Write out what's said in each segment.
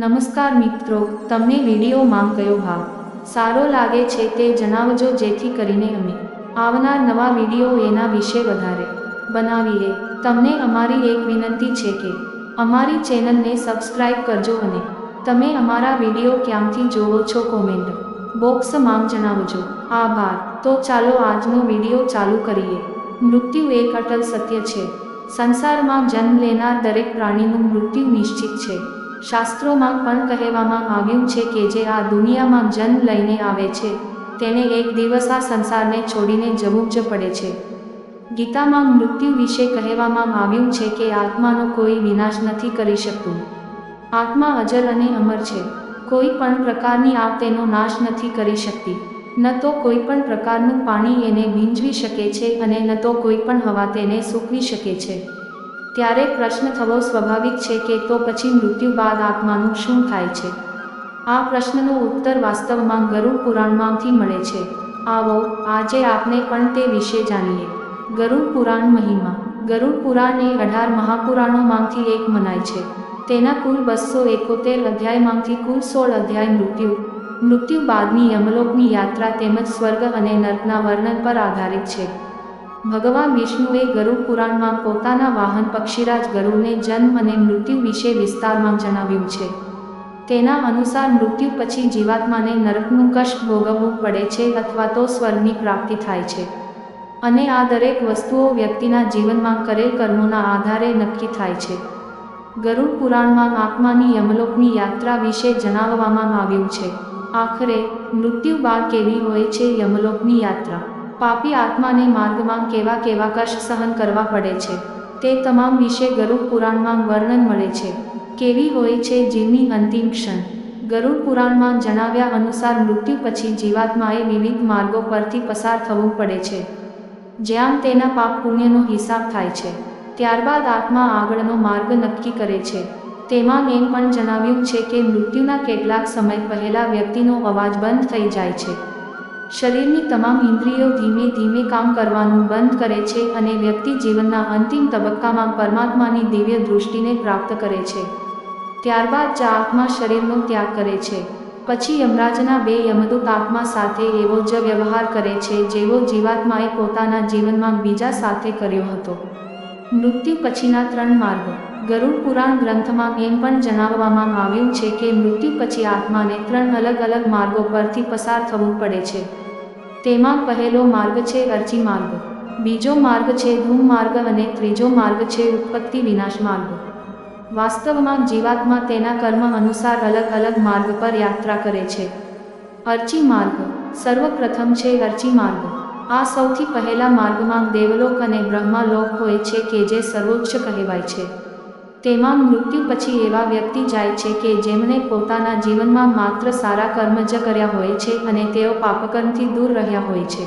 નમસ્કાર મિત્રો, તમને વિડીયોમાં કયો ભાગ સારો લાગે છે તે જણાવજો જેથી કરીને અમે આવનાર નવા વીડિયો એના વિશે વધારે બનાવીએ. તમને અમારી એક વિનંતી છે કે અમારી ચેનલને સબસ્ક્રાઇબ કરજો અને તમે અમારા વીડિયો ક્યાંથી જોવો છો કોમેન્ટ બોક્સમાં જણાવજો. આભાર. તો ચાલો આજનો વીડિયો ચાલુ કરીએ. મૃત્યુ એક અટલ સત્ય છે. સંસારમાં જન્મ લેનાર દરેક પ્રાણીનું મૃત્યુ નિશ્ચિત છે. શાસ્ત્રોમાં પણ કહેવામાં આવ્યું છે કે જે આ દુનિયામાં જન્મ લઈને આવે છે, તેને એક દિવસ આ સંસારને છોડીને જવું જ પડે છે. ગીતામાં મૃત્યુ વિશે કહેવામાં આવ્યું છે કે આત્માનો કોઈ વિનાશ નથી કરી શકતું. આત્મા અજર અને અમર છે. કોઈ પણ પ્રકારની આ તેનો નાશ નથી કરી શકતી. ન તો કોઈ પણ પ્રકારનું પાણી એને ભીંજવી શકે છે અને ન તો કોઈ પણ હવા તેને સૂકવી શકે છે. ત્યારે પ્રશ્ન થવો સ્વાભાવિક છે કે તો પછી મૃત્યુ બાદ આત્માનું શું થાય છે? આ પ્રશ્નનો ઉત્તર વાસ્તવમાં ગરુડ પુરાણમાંથી મળે છે. આવો, આજે આપણે પણ તે વિશે જાણીએ. ગરુડ પુરાણ મહિમા. ગરુડ પુરાણ એ અઢાર મહાપુરાણોમાંથી એક મનાય છે. તેના કુલ બસો એકોતેર અધ્યાયમાંથી કુલ સોળ અધ્યાય મૃત્યુ. મૃત્યુ બાદની યમલોકની યાત્રા તેમજ સ્વર્ગ અને નર્કના વર્ણન પર આધારિત છે. ભગવાન વિષ્ણુએ ગરુડ પુરાણમાં પોતાના વાહન પક્ષીરાજ ગરુડને જન્મ અને મૃત્યુ વિશે વિસ્તારમાં જણાવ્યું છે. તેના અનુસાર મૃત્યુ પછી જીવાત્માને નરકનું કષ્ટ ભોગવવું પડે છે અથવા તો સ્વર્ગની પ્રાપ્તિ થાય છે. અને આ દરેક વસ્તુઓ વ્યક્તિના જીવનમાં કરેલ કર્મોના આધારે નક્કી થાય છે. ગરુડ પુરાણમાં આત્માની યમલોકની યાત્રા વિશે જણાવવામાં આવ્યું છે. આખરે, મૃત્યુ બાદ કેવી હોય છે યમલોકની યાત્રા? પાપી આત્માને માર્ગમાં કેવા કેવા કષ્ટ સહન કરવા પડે છે, તે તમામ વિશે ગરુડ પુરાણમાં વર્ણન મળે છે. કેવી હોય છે જીવની અંતિમ ક્ષણ? ગરુડ પુરાણમાં જણાવ્યા અનુસાર મૃત્યુ પછી જીવાત્માએ વિવિધ માર્ગો પરથી પસાર થવું પડે છે. જ્યાં તેના પાપ પુણ્યનો હિસાબ થાય છે. ત્યારબાદ આત્મા આગળનો માર્ગ નક્કી કરે છે. તેમાં એમ પણ જણાવ્યું છે કે મૃત્યુના કેટલાક સમય પહેલા વ્યક્તિનો અવાજ બંધ થઈ જાય છે. શરીરની તમામ ઇન્દ્રિયો ધીમે ધીમે કામ કરવાનું બંધ કરે છે અને વ્યક્તિ જીવનના અંતિમ તબક્કામાં પરમાત્માની દિવ્ય દૃષ્ટિને પ્રાપ્ત કરે છે. ત્યારબાદ જ આત્મા શરીરનો ત્યાગ કરે છે. પછી યમરાજના બે યમદૂત આત્મા સાથે એવો જ વ્યવહાર કરે છે જેવો જીવાત્માએ પોતાના જીવનમાં બીજા સાથે કર્યો હતો. મૃત્યુ પછીના ત્રણ માર્ગો. ગરુડ પુરાણ ગ્રંથમાં એમ પણ જણાવવામાં આવ્યું છે કે મૃત્યુ પછી આત્માને ત્રણ અલગ અલગ માર્ગો પરથી પસાર થવું પડે છે. તેમાં પહેલો માર્ગ છે અરજી માર્ગ, બીજો માર્ગ છે ધૂમ માર્ગ અને ત્રીજો માર્ગ છે ઉત્પત્તિ વિનાશ માર્ગ. વાસ્તવમાં જીવાત્મા તેના કર્મ અનુસાર અલગ અલગ માર્ગ પર યાત્રા કરે છે. અરચી માર્ગ, સર્વપ્રથમ છે અર્ચી માર્ગ. આ સૌથી પહેલા માર્ગમાં દેવલોક અને બ્રહ્માલોક હોય છે કે જે સર્વોચ્ચ કહેવાય છે. તેમાં મૃત્યુ પછી એવા વ્યક્તિ જાય છે કે જેમણે પોતાના જીવનમાં માત્ર સારા કર્મ જ કર્યા હોય છે અને તેઓ પાપકર્મથી દૂર રહ્યા હોય છે.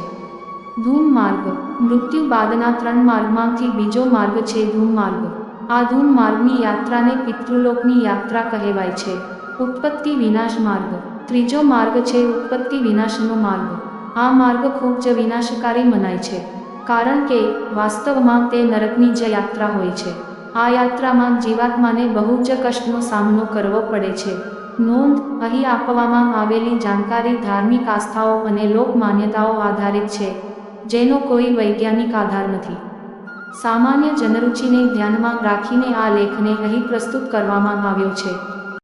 ધૂમ માર્ગ મૃત્યુ બાદના ત્રણ માર્ગમાંથી બીજો માર્ગ છે ધૂમ માર્ગ આ ધૂમ માર્ગની યાત્રાને પિતૃલોકની યાત્રા કહેવાય છે. ઉત્પત્તિ વિનાશ માર્ગ. ત્રીજો માર્ગ છે ઉત્પત્તિ વિનાશનો માર્ગ. આ માર્ગ ખૂબ જ વિનાશકારી મનાય છે. કારણ કે વાસ્તવમાં તે નરકની જ યાત્રા હોય છે. આ યાત્રામાં જીવાત્માને બહુ જ કષ્ટનો સામનો કરવો પડે છે. નોંધ, અહીં આપવામાં આવેલી જાણકારી ધાર્મિક આસ્થાઓ અને લોક માન્યતાઓ આધારિત છે, જેનો કોઈ વૈજ્ઞાનિક આધાર નથી. સામાન્ય જનરુચિને ધ્યાનમાં રાખીને આ લેખને અહીં પ્રસ્તુત કરવામાં આવ્યો છે.